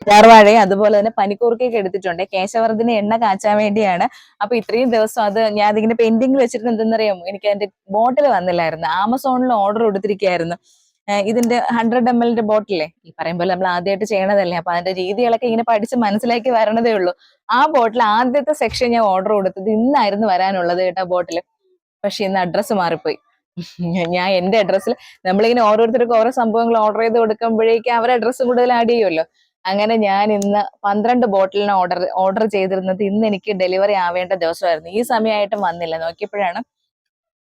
കറ്റാർവാഴയും അതുപോലെ തന്നെ പനിക്കൂർക്കയൊക്കെ എടുത്തിട്ടുണ്ട്. കേശവർദ്ധന എണ്ണ കാച്ചാൻ വേണ്ടിയാണ്. അപ്പൊ ഇത്രയും ദിവസം അത് ഞാൻ അതിങ്ങനെ പെൻഡിങ്ങിൽ വെച്ചിട്ട് എന്തെന്നറിയാമോ? എനിക്ക് അതിന്റെ ബോട്ടിൽ വന്നില്ലായിരുന്നു. ആമസോണിൽ ഓർഡർ കൊടുത്തിരിക്കുകയായിരുന്നു. ഇതിന്റെ ഹൺഡ്രഡ് എം എല്ലിന്റെ ബോട്ടിലേ ഈ പറയുമ്പോൾ നമ്മൾ ആദ്യമായിട്ട് ചെയ്യണതല്ലേ? അപ്പൊ അതിന്റെ രീതികളൊക്കെ ഇങ്ങനെ പഠിച്ച് മനസ്സിലാക്കി വരണതേ ഉള്ളൂ. ആ ബോട്ടിൽ ആദ്യത്തെ സെക്ഷൻ ഞാൻ ഓർഡർ കൊടുത്തത് ഇന്നായിരുന്നു വരാനുള്ളത് കേട്ടോ ബോട്ടിൽ പക്ഷെ ഇന്ന് അഡ്രസ്സ് മാറിപ്പോയി. ഞാൻ എന്റെ അഡ്രസ്സിൽ നമ്മളിങ്ങനെ ഓരോരുത്തർക്കും ഓരോ സംഭവങ്ങൾ ഓർഡർ ചെയ്ത് കൊടുക്കുമ്പോഴേക്കും അവരുടെ അഡ്രസ്സ് കൂടുതൽ ആഡ് ചെയ്യുമല്ലോ. അങ്ങനെ ഞാൻ ഇന്ന് പന്ത്രണ്ട് ബോട്ടിലിന് ഓർഡർ ഓർഡർ ചെയ്തിരുന്നത് ഇന്ന് എനിക്ക് ഡെലിവറി ആവേണ്ട ദിവസമായിരുന്നു. ഈ സമയമായിട്ടും വന്നില്ല. നോക്കിയപ്പോഴാണ്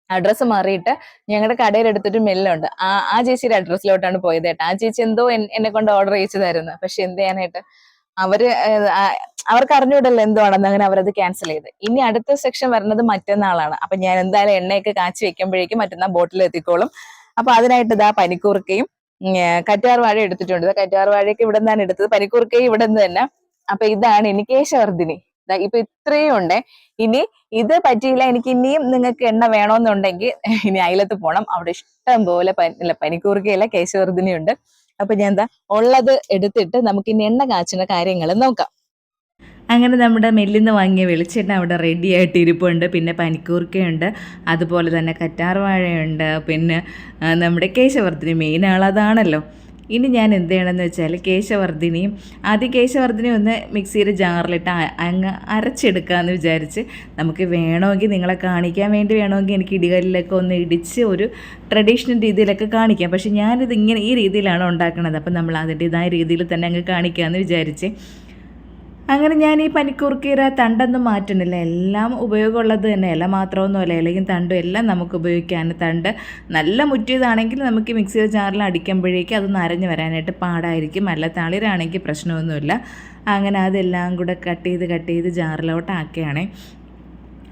അഡ്രസ്സ് മാറിയിട്ട് ഞങ്ങളുടെ കടയിൽ എടുത്തിട്ട് മെല്ലുണ്ട്. ആ ആ ചേച്ചിയുടെ അഡ്രസ്സിലോട്ടാണ് പോയത് കേട്ടോ ആ ചേച്ചി എന്തോ എന്നെ കൊണ്ട് ഓർഡർ ചെയ്യിച്ചതായിരുന്നു. പക്ഷെ എന്ത് ചെയ്യാനായിട്ട്? അവർ അവർക്ക് അറിഞ്ഞൂടല്ലോ എന്തുവാണെന്ന്. അങ്ങനെ അവരത് ക്യാൻസൽ ചെയ്ത്. ഇനി അടുത്ത സെക്ഷൻ വരുന്നത് മറ്റന്നാളാണ്. അപ്പൊ ഞാൻ എന്തായാലും എണ്ണയൊക്കെ കാച്ചി വെക്കുമ്പോഴേക്കും മറ്റന്നാൾ ബോട്ടിൽ എത്തിക്കോളും അപ്പൊ അതിനായിട്ട് ഇതാ പനിക്കൂർക്കയും കറ്റാർ വാഴ എടുത്തിട്ടുണ്ട്. കറ്റാർ വാഴയൊക്കെ ഇവിടെ നിന്നാണ് എടുത്തത്. പനിക്കൂർക്കയും ഇവിടെ നിന്ന് തന്നെ. അപ്പൊ ഇതാണ് ഇനി കേശവർദ്ധിനി. ഇപ്പൊ ഇത്രയും ഉണ്ട്. ഇനി ഇത് പറ്റിയില്ല. എനിക്ക് ഇനിയും നിങ്ങൾക്ക് എണ്ണ വേണമെന്നുണ്ടെങ്കിൽ ഇനി അയലത്ത് പോണം. അവിടെ ഇഷ്ടം പോലെ പനി- പനിക്കൂർക്കയില്ല കേശവർദ്ധിനി ഉണ്ട് അപ്പൊ ഞാൻ എന്താ ഉള്ളത് എടുത്തിട്ട് നമുക്ക് ഇനി എണ്ണ കാച്ചുന്ന കാര്യങ്ങൾ നോക്കാം. അങ്ങനെ നമ്മുടെ മെല്ലിന്ന് വാങ്ങിയ വെളിച്ചെണ്ണ അവിടെ റെഡി ആയിട്ട് ഇരിപ്പുണ്ട്. പിന്നെ പനിക്കൂർക്കയുണ്ട്. അതുപോലെ തന്നെ കറ്റാർവാഴയുണ്ട് പിന്നെ നമ്മുടെ കേശവർദ്ധിനി മെയിൻ ആളതാണല്ലോ ഇനി ഞാൻ എന്ത് ചെയ്യണമെന്ന് വെച്ചാൽ കേശവർദ്ധിനിയും ആദ്യം കേശവർദ്ധിനി ഒന്ന് മിക്സിയുടെ ജാറിലിട്ട് അങ്ങ് അരച്ചെടുക്കാമെന്ന് വിചാരിച്ച് നമുക്ക് വേണമെങ്കിൽ നിങ്ങളെ കാണിക്കാൻ വേണ്ടി വേണമെങ്കിൽ എനിക്ക് ഇടികല്ലിലൊക്കെ ഒന്ന് ഇടിച്ച് ഒരു ട്രഡീഷണൽ രീതിയിലൊക്കെ കാണിക്കാം. പക്ഷേ ഞാനിത് ഇങ്ങനെ ഈ രീതിയിലാണ് ഉണ്ടാക്കുന്നത് അപ്പം നമ്മൾ അതിന്റെതായ രീതിയിൽ തന്നെ അങ്ങ് കാണിക്കാമെന്ന് വിചാരിച്ച് അങ്ങനെ ഞാൻ ഈ പനിക്കൂർക്കീര തണ്ടൊന്നും മാറ്റുന്നില്ല എല്ലാം ഉപയോഗമുള്ളത് തന്നെ. ഇല മാത്രമൊന്നുമല്ല ഇലയും തണ്ടും എല്ലാം നമുക്ക് ഉപയോഗിക്കാൻ. തണ്ട് നല്ല മുറ്റിയതാണെങ്കിൽ നമുക്ക് മിക്സിയുടെ ജാറിൽ അടിക്കുമ്പോഴേക്കും അത് നരഞ്ഞു വരാനായിട്ട് പാടായിരിക്കും. അല്ല തളിരാണെങ്കിൽ പ്രശ്നമൊന്നുമില്ല. അങ്ങനെ അതെല്ലാം കൂടെ കട്ട് ചെയ്ത് കട്ട് ചെയ്ത് ജാറിലോട്ട് ആക്കുകയാണേ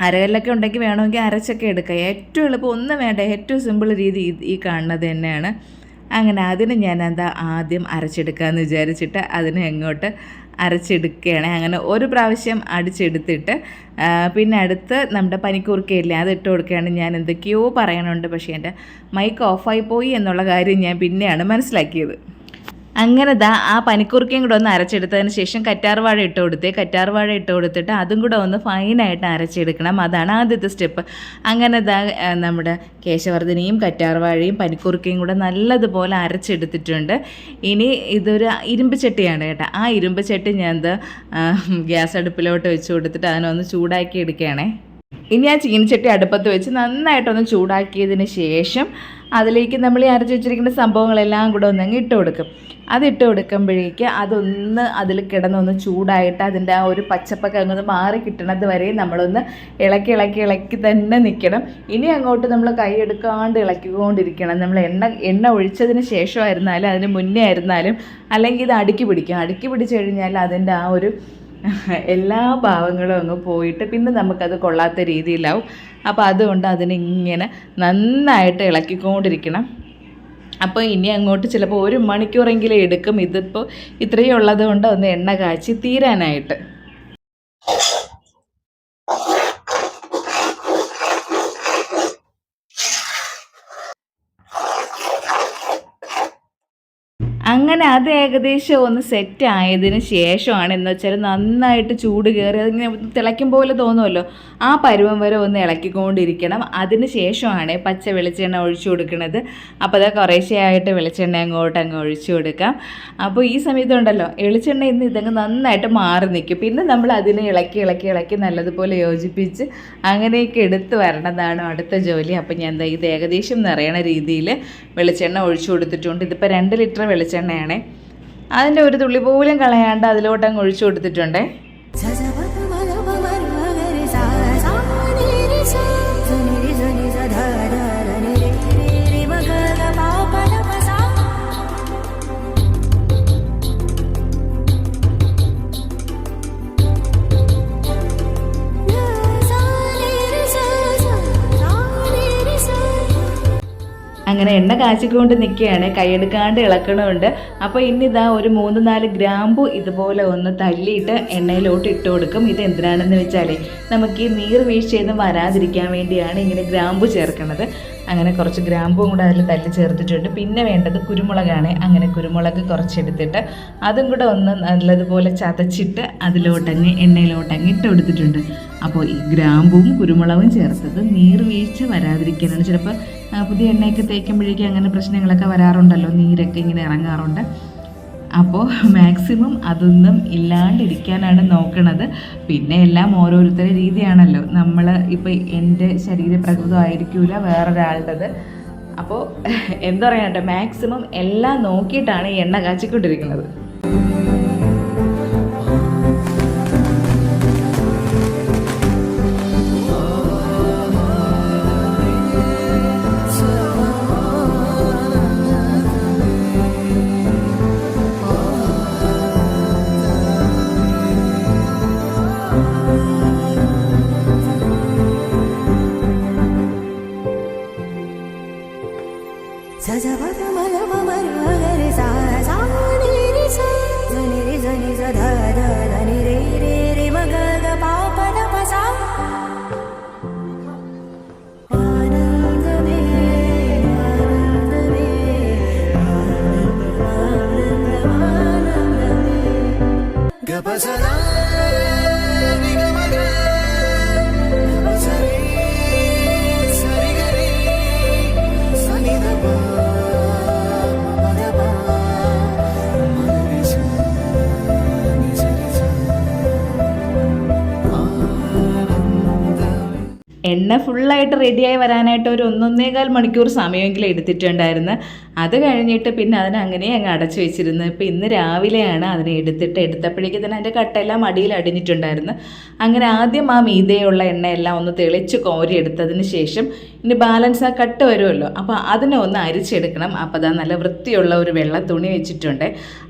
അരകല്ലൊക്കെ ഉണ്ടെങ്കിൽ വേണമെങ്കിൽ അരച്ചൊക്കെ എടുക്കുക ഏറ്റവും എളുപ്പം ഒന്നും വേണ്ട. ഏറ്റവും സിമ്പിൾ രീതി ഈ കാണുന്നത് തന്നെയാണ്. അങ്ങനെ അതിന് ഞാൻ എന്താ ആദ്യം അരച്ചെടുക്കാമെന്ന് വിചാരിച്ചിട്ട് അതിനെ എങ്ങോട്ട് അരച്ചെടുക്കുകയാണ്. അങ്ങനെ ഒരു പ്രാവശ്യം അടിച്ചെടുത്തിട്ട് പിന്നെ അടുത്ത് നമ്മുടെ പനിക്കൂർക്കയില്ലേ അത് ഇട്ട് കൊടുക്കുകയാണ്. ഞാൻ എന്തൊക്കെയോ പറയണുണ്ട് പക്ഷേ എന്റെ മൈക്ക് ഓഫായി പോയി എന്നുള്ള കാര്യം ഞാൻ പിന്നെയാണ് മനസ്സിലാക്കിയത്. അങ്ങനെ ദാ ആ പനിക്കൂർക്കയും കൂടെ ഒന്ന് അരച്ചെടുത്തതിന് ശേഷം കറ്റാർവാഴ ഇട്ട് കൊടുത്തേ. കറ്റാർവാഴ ഇട്ട് കൊടുത്തിട്ട് അതും കൂടെ ഒന്ന് ഫൈനായിട്ട് അരച്ചെടുക്കണം. അതാണ് ആദ്യത്തെ സ്റ്റെപ്പ്. അങ്ങനെ ദാ നമ്മുടെ കേശവർദ്ധനയും കറ്റാർവാഴയും പനിക്കൂർക്കയും കൂടെ നല്ലതുപോലെ അരച്ചെടുത്തിട്ടുണ്ട്. ഇനി ഇതൊരു ഇരുമ്പ് ചട്ടിയാണ് കേട്ടോ. ആ ഇരുമ്പ് ചട്ടി ഞാൻ ഗ്യാസ് അടുപ്പിലോട്ട് വെച്ച് കൊടുത്തിട്ട് അതിനൊന്ന് ചൂടാക്കി എടുക്കുകയാണേ. ഇനി ആ ചീനിച്ചട്ടി അടുപ്പത്ത് വെച്ച് നന്നായിട്ടൊന്ന് ചൂടാക്കിയതിന് ശേഷം അതിലേക്ക് നമ്മൾ ഈ അരച്ച് വെച്ചിരിക്കുന്ന സംഭവങ്ങളെല്ലാം കൂടെ ഒന്നങ്ങ് ഇട്ട് കൊടുക്കും. അതിട്ട് കൊടുക്കുമ്പോഴേക്ക് അതൊന്ന് അതിൽ കിടന്നൊന്ന് ചൂടായിട്ട് അതിന്റെ ആ ഒരു പച്ചപ്പൊക്കെ അങ്ങ് മാറി കിട്ടണത് വരെ നമ്മളൊന്ന് ഇളക്കി ഇളക്കി ഇളക്കി തന്നെ നിൽക്കണം. ഇനി അങ്ങോട്ട് നമ്മൾ കൈ എടുക്കാണ്ട് ഇളക്കിക്കൊണ്ടിരിക്കണം. നമ്മൾ എണ്ണ എണ്ണ ഒഴിച്ചതിന് ശേഷമായിരുന്നാലും അതിന് മുന്നേ ആയിരുന്നാലും അല്ലെങ്കിൽ ഇത് അടുക്കി പിടിക്കും. അടുക്കി പിടിച്ചു കഴിഞ്ഞാൽ അതിന്റെ ആ ഒരു എല്ലാ ഭാവങ്ങളും അങ്ങ് പോയിട്ട് പിന്നെ നമുക്കത് കൊള്ളാത്ത രീതിയിലാവും. അപ്പോൾ അതുകൊണ്ട് അതിനിങ്ങനെ നന്നായിട്ട് ഇളക്കിക്കൊണ്ടിരിക്കണം. അപ്പോൾ ഇനി അങ്ങോട്ട് ചിലപ്പോൾ ഒരു മണിക്കൂറെങ്കിലും എടുക്കും. ഇതിപ്പോൾ ഇത്രയും ഉള്ളത് കൊണ്ട് ഒന്ന് എണ്ണ കാച്ചി തീരാനായിട്ട്. അങ്ങനെ അത് ഏകദേശം ഒന്ന് സെറ്റ് ആയതിന് ശേഷമാണ് എന്ന് വെച്ചാൽ നന്നായിട്ട് ചൂട് കയറി അതിങ്ങനെ തിളയ്ക്കും പോലെ തോന്നുമല്ലോ. ആ പരുവം വരെ ഒന്ന് ഇളക്കിക്കൊണ്ടിരിക്കണം. അതിന് ശേഷമാണ് പച്ച വെളിച്ചെണ്ണ ഒഴിച്ചു കൊടുക്കുന്നത്. അപ്പോൾ അത് കുറേശ്ശെയായിട്ട് വെളിച്ചെണ്ണ അങ്ങോട്ട് അങ്ങ് ഒഴിച്ചു കൊടുക്കാം. അപ്പോൾ ഈ സമയത്തുണ്ടല്ലോ വെളിച്ചെണ്ണ ഇന്ന് ഇതങ്ങ് നന്നായിട്ട് മാറി നിൽക്കും. പിന്നെ നമ്മൾ അതിനെ ഇളക്കി ഇളക്കി ഇളക്കി നല്ലതുപോലെ യോജിപ്പിച്ച് അങ്ങനെയൊക്കെ എടുത്ത് വരണതാണ് അടുത്ത ജോലി. അപ്പോൾ ഞാൻ ഇത് ഏകദേശം നിറയണ രീതിയിൽ വെളിച്ചെണ്ണ ഒഴിച്ചു കൊടുത്തിട്ടുണ്ട്. ഇതിപ്പോൾ രണ്ട് ലിറ്റർ വെളിച്ചെണ്ണയാണേ അതിന്റെ ഒരു തുള്ളി പോലും കളയാണ്ട് അതിലോട്ടങ്ങ് ഒഴിച്ചു കൊടുത്തിട്ടുണ്ടേ. അങ്ങനെ എണ്ണ കാച്ചിക്കൊണ്ട് നിൽക്കുകയാണ്. കൈയെടുക്കാണ്ട് ഇളക്കണമുണ്ട്. അപ്പോൾ ഇന്നിതാ ഒരു മൂന്ന് നാല് ഗ്രാമ്പു ഇതുപോലെ ഒന്ന് തല്ലിയിട്ട് എണ്ണയിലോട്ട് ഇട്ട് കൊടുക്കും. ഇത് എന്തിനാണെന്ന് വെച്ചാൽ നമുക്ക് ഈ നീർ വീഴ്ചയൊന്നും വരാതിരിക്കാൻ വേണ്ടിയാണ് ഇങ്ങനെ ഗ്രാമ്പു ചേർക്കുന്നത്. അങ്ങനെ കുറച്ച് ഗ്രാമ്പും കൂടെ അതിൽ തല്ലി ചേർത്തിട്ടുണ്ട്. പിന്നെ വേണ്ടത് കുരുമുളകാണ്. അങ്ങനെ കുരുമുളക് കുറച്ചെടുത്തിട്ട് അതും കൂടെ ഒന്ന് നല്ലതുപോലെ ചതച്ചിട്ട് അതിലോട്ടങ്ങ് എണ്ണയിലോട്ടങ്ങ് ഇട്ട് കൊടുത്തിട്ടുണ്ട്. അപ്പോൾ ഈ ഗ്രാമ്പും കുരുമുളകും ചേർത്തത് നീർവീഴ്ച വരാതിരിക്കാനാണ്. ചിലപ്പോൾ പുതിയ എണ്ണയൊക്കെ തേക്കുമ്പോഴേക്കും അങ്ങനെ പ്രശ്നങ്ങളൊക്കെ വരാറുണ്ടല്ലോ നീരൊക്കെ ഇങ്ങനെ ഇറങ്ങാറുണ്ട്. അപ്പോൾ മാക്സിമം അതൊന്നും ഇല്ലാണ്ടിരിക്കാനാണ് നോക്കണത്. പിന്നെ എല്ലാം ഓരോരുത്തരുടെ രീതിയാണല്ലോ. നമ്മൾ ഇപ്പോൾ എന്റെ ശരീരപ്രകൃതം ആയിരിക്കില്ല വേറൊരാളുടേത്. അപ്പോൾ എന്താ പറയാനായിട്ട് മാക്സിമം എല്ലാം നോക്കിയിട്ടാണ് ഈ എണ്ണ കാച്ചിക്കൊണ്ടിരിക്കുന്നത്. എണ്ണ ഫുള്ളായിട്ട് റെഡിയായി വരാനായിട്ട് ഒരു ഒന്നൊന്നേകാൽ മണിക്കൂർ സമയമെങ്കിലും എടുത്തിട്ടുണ്ടായിരുന്നു. അത് കഴിഞ്ഞിട്ട് പിന്നെ അതിനെ അങ്ങനെ അങ്ങ് അടച്ചു വെച്ചിരുന്നു. ഇപ്പം ഇന്ന് രാവിലെയാണ് അതിനെ എടുത്തിട്ട് എടുത്തപ്പോഴേക്കും തന്നെ അതിന്റെ കട്ടെല്ലാം അടിയിൽ അടിഞ്ഞിട്ടുണ്ടായിരുന്നു. അങ്ങനെ ആദ്യം ആ മീതയുള്ള എണ്ണയെല്ലാം ഒന്ന് തെളിച്ച് കോരി എടുത്തതിന് ശേഷം ഇനി ബാലൻസ് ആ കട്ട് വരുമല്ലോ. അപ്പോൾ അതിനെ ഒന്ന് അരിച്ചെടുക്കണം. അപ്പോൾ അതാ നല്ല വൃത്തിയുള്ള ഒരു വെള്ള തുണി വെച്ചിട്ടുണ്ട്.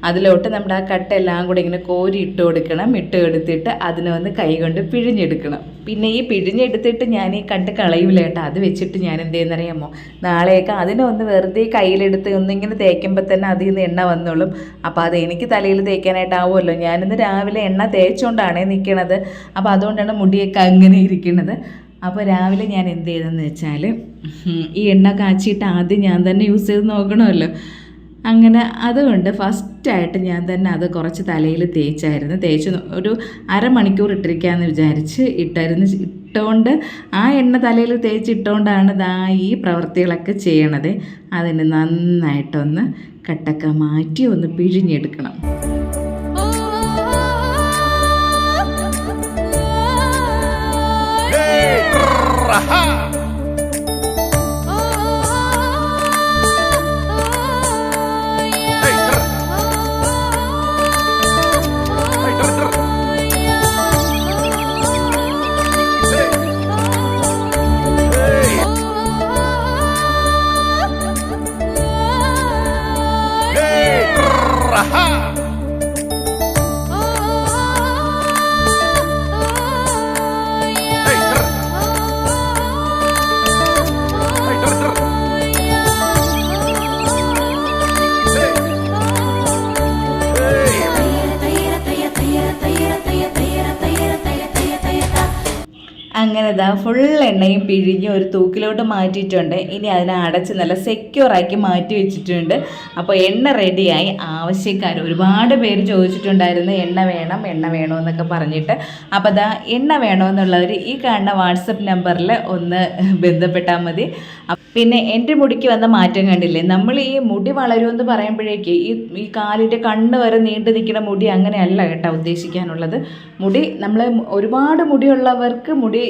അതിലോട്ട് നമ്മുടെ ആ കട്ടെല്ലാം കൂടെ ഇങ്ങനെ കോരി ഇട്ട് കൊടുക്കണം. ഇട്ട് എടുത്തിട്ട് അതിനെ ഒന്ന് കൈകൊണ്ട് പിഴിഞ്ഞെടുക്കണം. പിന്നെ ഈ പിഴിഞ്ഞെടുത്തിട്ട് ഞാൻ ഈ കണ്ട് കളയൂല കേട്ടോ. അത് വെച്ചിട്ട് ഞാൻ എന്ത് ചെയ്യുന്നറിയാമോ നാളെയൊക്കെ അതിനെ ഒന്ന് വെറുതെ കയ്യിലെടുത്ത് ഒന്നിങ്ങനെ തേക്കുമ്പോൾ തന്നെ അതിൽ നിന്ന് എണ്ണ വന്നോളും. അപ്പോൾ അത് എനിക്ക് തലയിൽ തേക്കാനായിട്ടാവുമല്ലോ. ഞാനിന്ന് രാവിലെ എണ്ണ തേച്ചുകൊണ്ടാണ് നിൽക്കണത് അപ്പോൾ അതുകൊണ്ടാണ് മുടിയൊക്കെ അങ്ങനെ ഇരിക്കുന്നത് അപ്പോൾ രാവിലെ ഞാൻ എന്ത് ചെയ്തെന്ന് വെച്ചാൽ ഈ എണ്ണ കാച്ചിയിട്ട് ആദ്യം ഞാൻ തന്നെ യൂസ് ചെയ്ത് നോക്കണമല്ലോ. അങ്ങനെ അതുകൊണ്ട് ഫസ്റ്റായിട്ട് ഞാൻ തന്നെ അത് കുറച്ച് തലയിൽ തേച്ചായിരുന്നു. തേച്ച് ഒരു അരമണിക്കൂർ ഇട്ടിരിക്കാമെന്ന് വിചാരിച്ച് ഇട്ടായിരുന്നു. ഇട്ടുകൊണ്ട് ആ എണ്ണ തലയിൽ തേച്ചിട്ടുകൊണ്ടാണ് ദാ ഈ പ്രവൃത്തികളൊക്കെ ചെയ്യണത് അതിന് നന്നായിട്ടൊന്ന് കട്ടക്ക മാറ്റി ഒന്ന് പിഴിഞ്ഞെടുക്കണം അങ്ങനെ ഇതാ ഫുൾ എണ്ണയും പിഴിഞ്ഞ് ഒരു തൂക്കിലോട്ട് മാറ്റിയിട്ടുണ്ട്. ഇനി അതിനെ അടച്ച് നല്ല സെക്യൂറാക്കി മാറ്റി വെച്ചിട്ടുണ്ട്. അപ്പോൾ എണ്ണ റെഡിയായി ആവശ്യക്കാർ ഒരുപാട് പേര് ചോദിച്ചിട്ടുണ്ടായിരുന്നു എണ്ണ വേണം എണ്ണ വേണമെന്നൊക്കെ പറഞ്ഞിട്ട്. അപ്പോൾ അതാ എണ്ണ വേണമെന്നുള്ളവർ ഈ കാണുന്ന വാട്സപ്പ് നമ്പറിൽ ഒന്ന് ബന്ധപ്പെട്ടാൽ മതി. പിന്നെ എന്റെ മുടിക്ക് വന്ന മാറ്റം കണ്ടില്ലേ? നമ്മൾ ഈ മുടി വളരുമെന്ന് പറയുമ്പോഴേക്ക് ഈ ഈ കാലിന്റെ കണ്ണ് വരെ നീണ്ടു നിൽക്കുന്ന മുടി അങ്ങനെയല്ല കേട്ടോ ഉദ്ദേശിക്കാനുള്ളത്. മുടി നമ്മൾ ഒരുപാട് മുടിയുള്ളവർക്ക് മുടി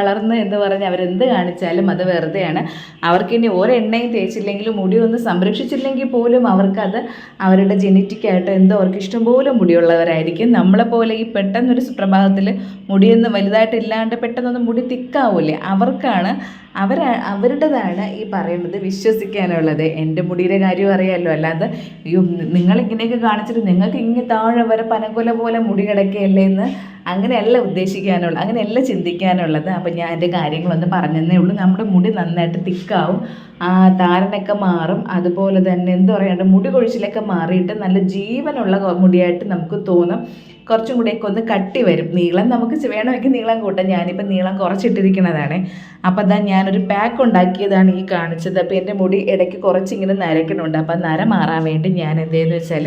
വളർന്ന് എന്ന് പറഞ്ഞ് അവരെന്ത് കാണിച്ചാലും അത് വെറുതെയാണ്. അവർക്കിനി ഒരെണ്ണയും തേച്ചില്ലെങ്കിലും മുടി ഒന്ന് സംരക്ഷിച്ചില്ലെങ്കിൽ പോലും അവർക്കത് അവരുടെ ജനറ്റിക്കായിട്ട് എന്തോ അവർക്ക് ഇഷ്ടംപോലെ മുടിയുള്ളവരായിരിക്കും. നമ്മളെ പോലെ ഈ പെട്ടെന്നൊരു സുപ്രഭാതത്തിൽ മുടിയൊന്നും വലുതായിട്ട് ഇല്ലാണ്ട് പെട്ടെന്നൊന്ന് മുടി തിക്കാവൂലേ അവർക്കാണ് അവർ അവരുടേതാണ് ഈ പറയുന്നത് വിശ്വസിക്കാനുള്ളത്. എന്റെ മുടിയുടെ കാര്യം അറിയാമല്ലോ അല്ലാതെ അയ്യോ നിങ്ങളിങ്ങനെയൊക്കെ കാണിച്ചിട്ട് നിങ്ങൾക്ക് ഇങ്ങനെ താഴെ വരെ പനകൊല പോലെ മുടി കിടക്കുകയല്ലേ എന്ന് അങ്ങനെയല്ല ഉദ്ദേശിക്കാനുള്ളത്. അങ്ങനെയല്ല ചിന്തിക്കാനുള്ളത്. അപ്പം ഞാൻ എന്റെ കാര്യങ്ങളൊന്ന് പറഞ്ഞതേ ഉള്ളൂ. നമ്മുടെ മുടി നന്നായിട്ട് തിക്കാവും. ആ താരനൊക്കെ മാറും. അതുപോലെ തന്നെ എന്താ പറയുക മുടി കൊഴിച്ചിലൊക്കെ മാറിയിട്ട് നല്ല ജീവനുള്ള മുടിയായിട്ട് നമുക്ക് തോന്നും. കുറച്ചും കൂടിയൊക്കെ ഒന്ന് കട്ടി വരും. നീളം നമുക്ക് വേണമെങ്കിൽ നീളം കൂട്ടാം. ഞാനിപ്പോൾ നീളം കുറച്ചിട്ടിരിക്കുന്നതാണ്. അപ്പോൾ അതാ ഞാനൊരു പാക്ക് ഉണ്ടാക്കിയതാണ് ഈ കാണിച്ചത്. അപ്പോൾ എന്റെ മുടി ഇടയ്ക്ക് കുറച്ചിങ്ങനെ നരക്കണുണ്ട് അപ്പോൾ നര മാറാൻ വേണ്ടി ഞാൻ എന്തെന്ന് വെച്ചാൽ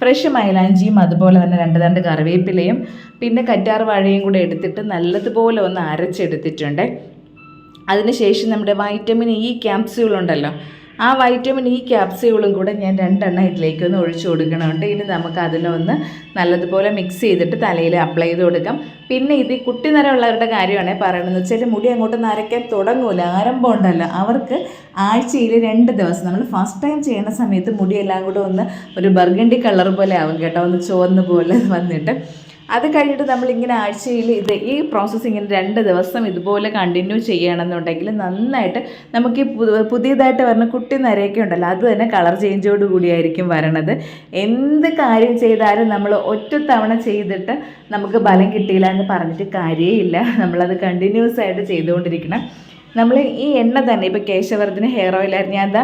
ഫ്രഷ് മൈലാഞ്ചിയും അതുപോലെ തന്നെ രണ്ട് രണ്ട് കറിവേപ്പിലയും പിന്നെ കറ്റാർ വാഴയും കൂടെ എടുത്തിട്ട് നല്ലതുപോലെ ഒന്ന് അരച്ചെടുത്തിട്ടുണ്ട്. അതിനുശേഷം നമ്മുടെ വൈറ്റമിൻ ഇ ക്യാപ്സ്യൂൾ ഉണ്ടല്ലോ. ആ വൈറ്റമിൻ ഇ ക്യാപ്സ്യൂളും കൂടെ ഞാൻ രണ്ടെണ്ണം ഇതിലേക്ക് ഒന്ന് ഒഴിച്ചു കൊടുക്കണമുണ്ട് ഇനി നമുക്ക് അതിനെ ഒന്ന് നല്ലതുപോലെ മിക്സ് ചെയ്തിട്ട് തലയിൽ അപ്ലൈ ചെയ്ത് കൊടുക്കാം. പിന്നെ ഇത് കുട്ടി നിറമുള്ളവരുടെ കാര്യമാണ് പറയണമെന്ന് വെച്ചാൽ മുടി അങ്ങോട്ട് നരയ്ക്കാൻ തുടങ്ങൂല. ആരംഭം ഉണ്ടല്ലോ. അവർക്ക് ആഴ്ചയിൽ രണ്ട് ദിവസം നമ്മൾ ഫസ്റ്റ് ടൈം ചെയ്യുന്ന സമയത്ത് മുടിയെല്ലാം കൂടെ ഒന്ന് ഒരു ബർഗണ്ടി കളർ പോലെ ആവും കേട്ടോ. ഒന്ന് ചുവന്ന പോലെ വന്നിട്ട്. അത് കഴിഞ്ഞിട്ട് നമ്മളിങ്ങനെ ആഴ്ചയിൽ ഇത് ഈ പ്രോസസ്സ് ഇങ്ങനെ രണ്ട് ദിവസം ഇതുപോലെ കണ്ടിന്യൂ ചെയ്യണമെന്നുണ്ടെങ്കിൽ നന്നായിട്ട് നമുക്ക് ഈ പുതിയതായിട്ട് വരുന്ന കുട്ടി നരയൊക്കെ ഉണ്ടല്ലോ അത് തന്നെ കളർ ചേഞ്ചോട് കൂടിയായിരിക്കും വരണത്. എന്ത് കാര്യം ചെയ്താലും നമ്മൾ ഒറ്റ തവണ ചെയ്തിട്ട് നമുക്ക് ബലം കിട്ടിയില്ല എന്ന് പറഞ്ഞിട്ട് കാര്യമില്ല. നമ്മളത് കണ്ടിന്യൂസ് ആയിട്ട് ചെയ്തുകൊണ്ടിരിക്കണം. നമ്മൾ ഈ എണ്ണ തന്നെ ഇപ്പോൾ കേശവർദ്ധന ഹെയർ ഓയിലായിരുന്നു ഞാൻ എന്താ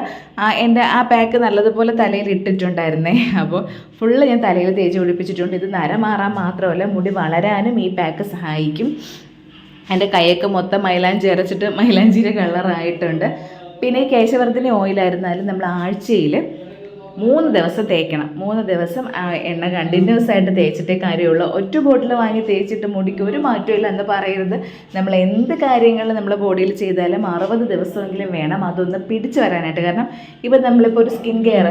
എന്റെ ആ പാക്ക് നല്ലതുപോലെ തലയിൽ ഇട്ടിട്ടുണ്ടായിരുന്നേ. അപ്പോൾ ഫുള്ള് ഞാൻ തലയിൽ തേച്ച് പിടിപ്പിച്ചിട്ടുണ്ട്. ഇത് നര മാറാൻ മാത്രമല്ല മുടി വളരാനും ഈ പാക്ക് സഹായിക്കും. എന്റെ കൈയൊക്കെ മൊത്തം മൈലാഞ്ചി അരച്ചിട്ട് മൈലാഞ്ചിയുടെ കളറായിട്ടുണ്ട് പിന്നെ കേശവർദ്ധന ഓയിലായിരുന്നാലും നമ്മൾ ആഴ്ചയിൽ മൂന്ന് ദിവസം തേക്കണം. മൂന്ന് ദിവസം എണ്ണ കണ്ടിന്യൂസ് ആയിട്ട് തേച്ചിട്ടേ കാര്യമുള്ളൂ. ഒറ്റ ബോട്ടിൽ വാങ്ങി തേച്ചിട്ട് മുടിക്ക് ഒരു മാറ്റമില്ല എന്ന് പറയരുത്. നമ്മൾ എന്ത് കാര്യങ്ങൾ നമ്മുടെ ബോഡിയിൽ ചെയ്താലും അറുപത് ദിവസമെങ്കിലും വേണം അതൊന്ന് പിടിച്ചു വരാനായിട്ട്. കാരണം ഇപ്പം നമ്മളിപ്പോൾ ഒരു സ്കിൻ കെയർ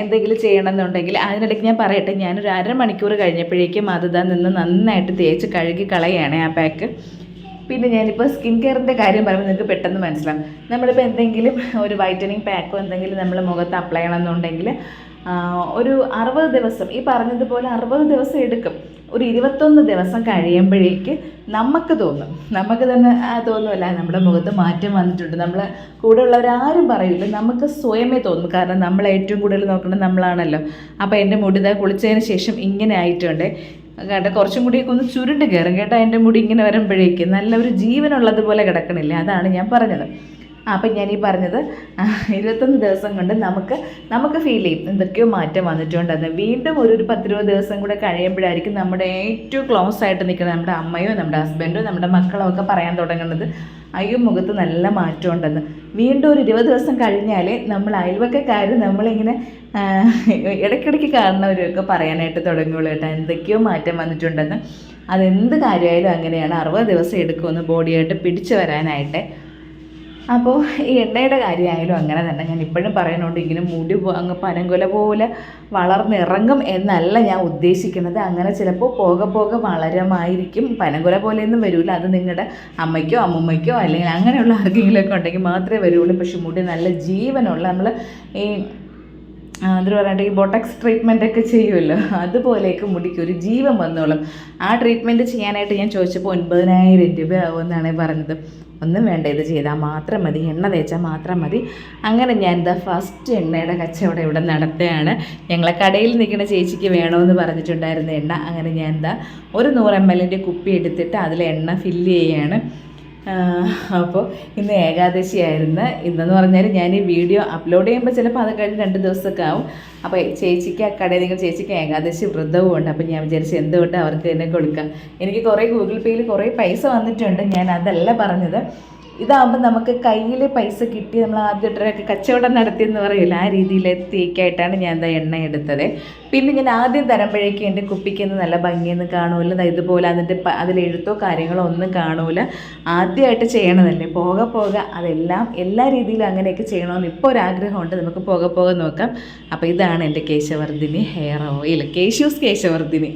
എന്തെങ്കിലും ചെയ്യണമെന്നുണ്ടെങ്കിൽ അതിനിടയ്ക്ക് ഞാൻ പറയട്ടെ ഞാനൊരു അരമണിക്കൂർ കഴിഞ്ഞപ്പോഴേക്കും അത് നിന്ന് നന്നായിട്ട് തേച്ച് കഴുകി കളയുകയാണ് ആ പാക്ക് പിന്നെ ഞാനിപ്പോൾ സ്കിൻ കെയറിന്റെ കാര്യം പറയുമ്പോൾ നിങ്ങൾക്ക് പെട്ടെന്ന് മനസ്സിലാവും. നമ്മളിപ്പോൾ എന്തെങ്കിലും ഒരു വൈറ്റനിങ് പാക്കോ എന്തെങ്കിലും നമ്മൾ മുഖത്ത് അപ്ലൈ ചെയ്യണമെന്നുണ്ടെങ്കിൽ ഒരു അറുപത് ദിവസം ഈ പറഞ്ഞതുപോലെ അറുപത് ദിവസം എടുക്കും. ഒരു ഇരുപത്തൊന്ന് ദിവസം കഴിയുമ്പോഴേക്ക് നമുക്ക് തോന്നും. നമുക്ക് തന്നെ തോന്നുമല്ല നമ്മുടെ മുഖത്ത് മാറ്റം വന്നിട്ടുണ്ട്. നമ്മൾ കൂടെ ഉള്ളവരാരും പറയില്ല. നമുക്ക് സ്വയമേ തോന്നും. കാരണം നമ്മൾ ഏറ്റവും കൂടുതൽ നോക്കുന്നത് നമ്മളാണല്ലോ. അപ്പോൾ എന്റെ മുടിത കുളിച്ചതിന് ശേഷം ഇങ്ങനെ ആയിട്ടുണ്ട്. കേട്ടോ കുറച്ചും കൂടിയൊക്കെ ഒന്ന് ചുരുണ്ട് കയറും കേട്ടോ എന്റെ മുടി ഇങ്ങനെ വരുമ്പോഴേക്ക്. നല്ല ഒരു ജീവനുള്ളതുപോലെ കിടക്കണില്ല? അതാണ് ഞാൻ പറഞ്ഞത്. അപ്പം ഞാൻ ഈ പറഞ്ഞത് ഇരുപത്തൊന്ന് ദിവസം കൊണ്ട് നമുക്ക് നമുക്ക് ഫീൽ ചെയ്യും എന്തൊക്കെയോ മാറ്റം വന്നിട്ടുണ്ടെന്ന്. വീണ്ടും ഒരു ഒരു പത്തിരുപത് ദിവസം കൂടെ കഴിയുമ്പോഴായിരിക്കും നമ്മുടെ ഏറ്റവും ക്ലോസ് ആയിട്ട് നിൽക്കുന്ന നമ്മുടെ അമ്മയോ നമ്മുടെ ഹസ്ബൻഡോ നമ്മുടെ മക്കളോ ഒക്കെ പറയാൻ തുടങ്ങുന്നത് അയ്യോ മുഖത്ത് നല്ല മാറ്റം ഉണ്ടെന്ന് വീണ്ടും ഒരു ഇരുപത് ദിവസം കഴിഞ്ഞാൽ നമ്മൾ അയൽവക്കക്കാർ നമ്മളിങ്ങനെ ഇടയ്ക്കിടയ്ക്ക് കാണുന്നവരൊക്കെ പറയാനായിട്ട് തുടങ്ങുള്ളൂ കേട്ടോ. എന്തൊക്കെയോ മാറ്റം വന്നിട്ടുണ്ടെന്ന്. അതെന്ത് കാര്യമായാലും അങ്ങനെയാണ്. അറുപത് ദിവസം എടുക്കുമെന്ന് ബോഡിയായിട്ട് പിടിച്ചു വരാനായിട്ട്. അപ്പോൾ ഈ എണ്ണയുടെ കാര്യമായാലും അങ്ങനെ തന്നെ. ഞാൻ ഇപ്പോഴും പറയുന്നുണ്ട് ഇങ്ങനെ മുടി അങ്ങ് പനങ്കുല പോലെ വളർന്നിറങ്ങും എന്നല്ല ഞാൻ ഉദ്ദേശിക്കുന്നത്. അങ്ങനെ ചിലപ്പോൾ പോക പോകെ വളരമായിരിക്കും. പനങ്കുല പോലെയൊന്നും വരില്ല അത് നിങ്ങളുടെ അമ്മയ്ക്കോ അമ്മൂമ്മയ്ക്കോ അല്ലെങ്കിൽ അങ്ങനെയുള്ള ആർക്കെങ്കിലുമൊക്കെ ഉണ്ടെങ്കിൽ മാത്രമേ വരുള്ളൂ. പക്ഷെ മുടി നല്ല ജീവനുള്ള നമ്മൾ ഈ ആ, പറഞ്ഞിട്ട് ഈ ബൊട്ടക്സ് ട്രീറ്റ്മെന്റ് ഒക്കെ ചെയ്യുമല്ലോ. അതുപോലെയൊക്കെ മുടിക്ക് ഒരു ജീവൻ വന്നോളും. ആ ട്രീറ്റ്മെന്റ് ചെയ്യാനായിട്ട് ഞാൻ ചോദിച്ചപ്പോൾ ഒൻപതിനായിരം രൂപ ആവുമെന്നാണ് പറഞ്ഞത്. ഒന്നും വേണ്ട ഇത് ചെയ്താൽ മാത്രം മതി. എണ്ണ തേച്ചാൽ മാത്രം മതി. അങ്ങനെ ഞാൻ എന്താ ഫസ്റ്റ് എണ്ണയുടെ കച്ചവടം ഇവിടെ നടത്തുകയാണ്. ഞങ്ങളെ കടയിൽ നിൽക്കുന്ന ചേച്ചിക്ക് വേണമെന്ന് പറഞ്ഞിട്ടുണ്ടായിരുന്ന എണ്ണ. അങ്ങനെ ഞാൻ എന്താ ഒരു നൂറ് എം എല്ലിന്റെ കുപ്പി എടുത്തിട്ട് അതിൽ എണ്ണ ഫില്ല് ചെയ്യുകയാണ്. അപ്പോൾ ഇന്ന് ഏകാദശിയായിരുന്നു. ഇന്നെന്ന് പറഞ്ഞാൽ ഞാൻ ഈ വീഡിയോ അപ്ലോഡ് ചെയ്യുമ്പോൾ ചിലപ്പോൾ അത് കഴിഞ്ഞ് രണ്ട് ദിവസമൊക്കെ ആവും. അപ്പോൾ ചേച്ചിക്ക് ആ കടയിൽ നിങ്ങൾ ചേച്ചിക്ക് ഏകാദശി വ്രതവും ഉണ്ട്. അപ്പോൾ ഞാൻ വിചാരിച്ചു എന്തുകൊണ്ട് അവർക്ക് തന്നെ കൊടുക്കാം. എനിക്ക് കുറേ ഗൂഗിൾ പേയിൽ കുറേ പൈസ വന്നിട്ടുണ്ട്. ഞാൻ അതല്ല പറഞ്ഞത്. ഇതാകുമ്പോൾ നമുക്ക് കയ്യിൽ പൈസ കിട്ടി നമ്മൾ ആദ്യമായിട്ടൊക്കെ കച്ചവടം നടത്തിയെന്ന് പറയില്ല ആ രീതിയിലെത്തിക്കായിട്ടാണ് ഞാൻ എന്താ എണ്ണ എടുത്തത്. പിന്നെ ഞാൻ ആദ്യം തരുമ്പോഴേക്കും എന്റെ കുപ്പിക്കൊന്നും നല്ല ഭംഗിയൊന്നും കാണുമല്ല ഇതുപോലെ അതിന്റെ അതിലെഴുത്തോ കാര്യങ്ങളോ ഒന്നും കാണൂല. ആദ്യമായിട്ട് ചെയ്യണതല്ലേ പോകെ പോകെ അതെല്ലാം എല്ലാ രീതിയിലും അങ്ങനെയൊക്കെ ചെയ്യണമെന്ന് ഇപ്പോൾ ഒരാഗ്രഹമുണ്ട് നമുക്ക് പോകെ പോകെ നോക്കാം. അപ്പോൾ ഇതാണ് എന്റെ കേശവർദ്ധിനി ഹെയർ ഓയിൽ കേശൂസ് കേശവർദ്ധിനി.